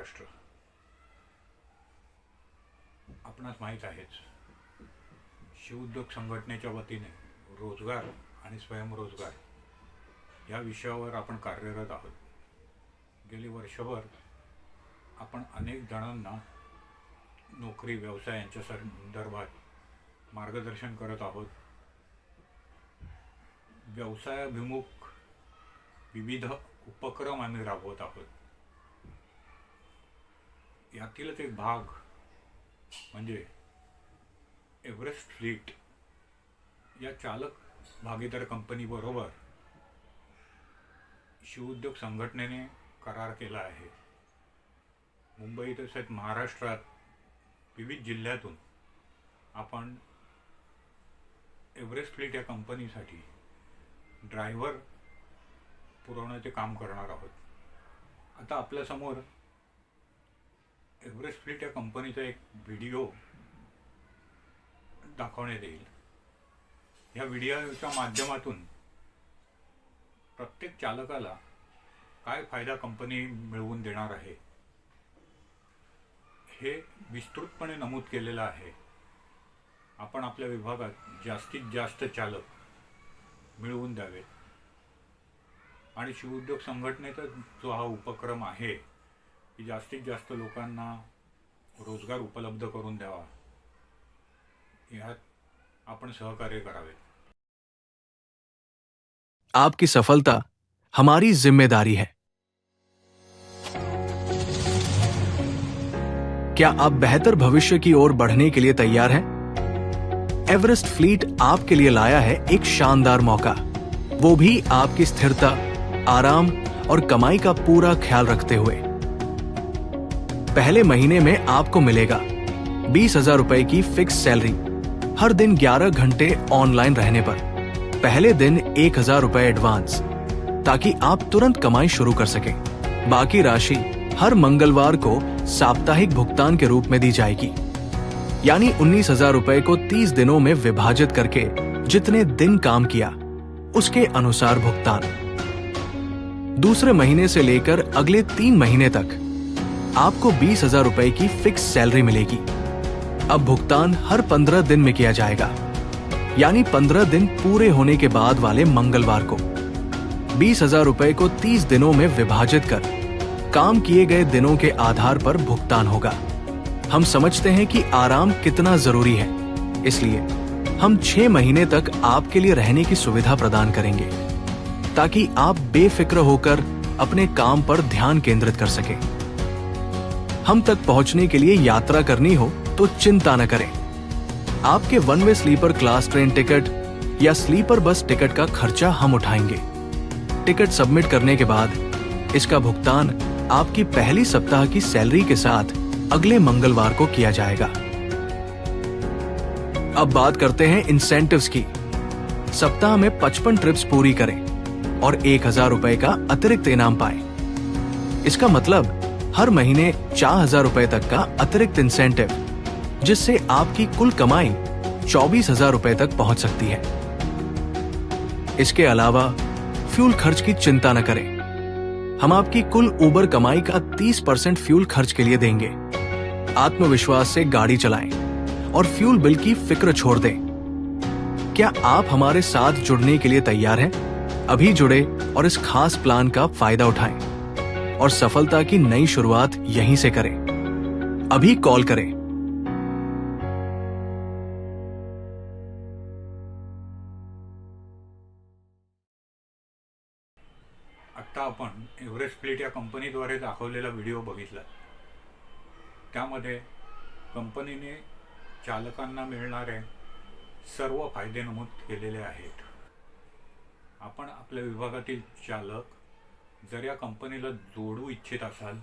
महाराष्ट्र. आपणास माहीत आहेच शिवउद्योग संघटनेच्या वतीने रोजगार आणि स्वयंरोजगार या विषयावर आपण कार्यरत आहोत. गेली वर्षभर आपण अनेक जणांना नोकरी व्यवसाय यांच्या संदर्भात मार्गदर्शन करत आहोत. व्यवसायाभिमुख विविध उपक्रम आम्ही राबवत आहोत. यातीलच एक भाग म्हणजे एव्हरेस्ट फ्लीट. या चालक भागीदार कंपनीबरोबर शिवउद्योग संघटनेने करार केला आहे. मुंबई तसेच महाराष्ट्रात विविध जिल्ह्यातून आपण एव्हरेस्ट फ्लीट या कंपनीसाठी ड्रायव्हर पुरवण्याचे काम करणार आहोत. आता आपल्यासमोर एव्हरेस्ट फ्लीट या कंपनीचा एक व्हिडिओ दाखवण्यात येईल. या व्हिडिओच्या माध्यमातून प्रत्येक चालकाला काय फायदा कंपनी मिळवून देणार आहे? हे विस्तृतपणे नमूद केलेलं आहे. आपण आपल्या विभागात जास्तीत जास्त चालक मिळवून द्यावेत. आणि शिवउद्योग संघटनेचा जो हा उपक्रम आहे की जास्तीत जास्त लोकांना रोज़गार उपलब्ध करून द्यावा. ह्यात आपण सहकार्य करावे. आपकी सफलता हमारी ज़िम्मेदारी है. क्या आप बेहतर भविष्य की ओर बढ़ने के लिए तैयार हैं? एवरेस्ट फ्लीट आपके लिए लाया है एक शानदार मौका। वो भी आपकी स्थिरता, आराम और कमाई का पूरा ख्याल रखते हुए। पहले महीने में आपको मिलेगा। बीस हज़ार रूपए की फिक्स सैलरी हर दिन 11 घंटे ऑनलाइन रहने पर। पहले दिन एक हज़ार रुपए एडवांस, ताकि आप तुरंत कमाई शुरू कर सकें। बाकी राशि हर मंगलवार को साप्ताहिक भुगतान के रूप में दी जाएगी। यानी उन्नीस हज़ार रूपए को तीस दिनों में विभाजित करके जितने दिन काम किया, उसके अनुसार भुगतान। दूसरे महीने से लेकर अगले तीन महीने तक आपको बीस हज़ार रूपए की फिक्स सैलरी मिलेगी। अब भुगतान हर पंद्रह दिन में किया जाएगा। यानी पंद्रह दिन पूरे होने के बाद वाले मंगलवार को। बीस हज़ार रुपए को तीस दिनों में विभाजित कर, काम किए गए दिनों के आधार पर भुगतान होगा। हम समझते हैं कि आराम कितना ज़रूरी है। इसलिए, हम छह महीने तक आपके लिए रहने की सुविधा प्रदान करेंगे, ताकि आप बेफिक्र होकर अपने काम पर ध्यान केंद्रित कर सकें। हम तक पहुँचने के लिए यात्रा करनी हो तो चिंता न करें। आपके one way sleeper class train ticket या स्लीपर बस टिकट का खर्चा हम उठाएँगे। टिकट सबमिट करने के बाद इसका भुगतान आपकी पहली सप्ताह की सैलरी के साथ अगले मंगलवार को किया जाएगा। अब बात करते हैं इंसेंटिव्स की। सप्ताह में 55 ट्रिप्स पूरी करें और एक हज़ार रुपए का अतिरिक्त इनाम पाएँ। इसका मतलब हर महीने चार हज़ार रूपए तक का अतिरिक्त इंसेंटिव जिससे आपकी कुल कमाई चौबीस हज़ार रूपए तक पहुँच सकती है। इसके अलावा फ्यूल खर्च की चिंता न करें। हम आपकी कुल ऊबर कमाई का 30 परसेंट फ्यूल खर्च के लिए देंगे। आत्मविश्वास से गाड़ी चलाएँ और फ्यूल बिल की फ़िक्र छोड़ दें। क्या आप हमारे साथ जुड़ने के लिए तैयार हैं? अभी जुड़े और इस खास प्लान का फ़ायदा उठाएँ। और सफलता की नई शुरुआत यहीं से करें। अभी कॉल करें। आत्ता आपण एव्हरेस्ट फ्लीट या कंपनीद्वारे दाखवलेला व्हिडिओ बघितला. त्यामध्ये कंपनीने चालकांना मिळणारे सर्व फायदे नमूद केलेले आहेत. आपण आपल्या विभागातील चालक जर या कंपनीला जोडू इच्छित असाल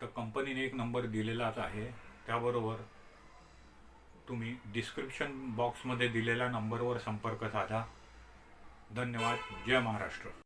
तर कंपनीने एक नंबर दिलेलाच आहे. त्याबरोबर तुम्ही डिस्क्रिप्शन बॉक्समध्ये दिलेल्या नंबरवर संपर्क साधा. धन्यवाद. जय महाराष्ट्र.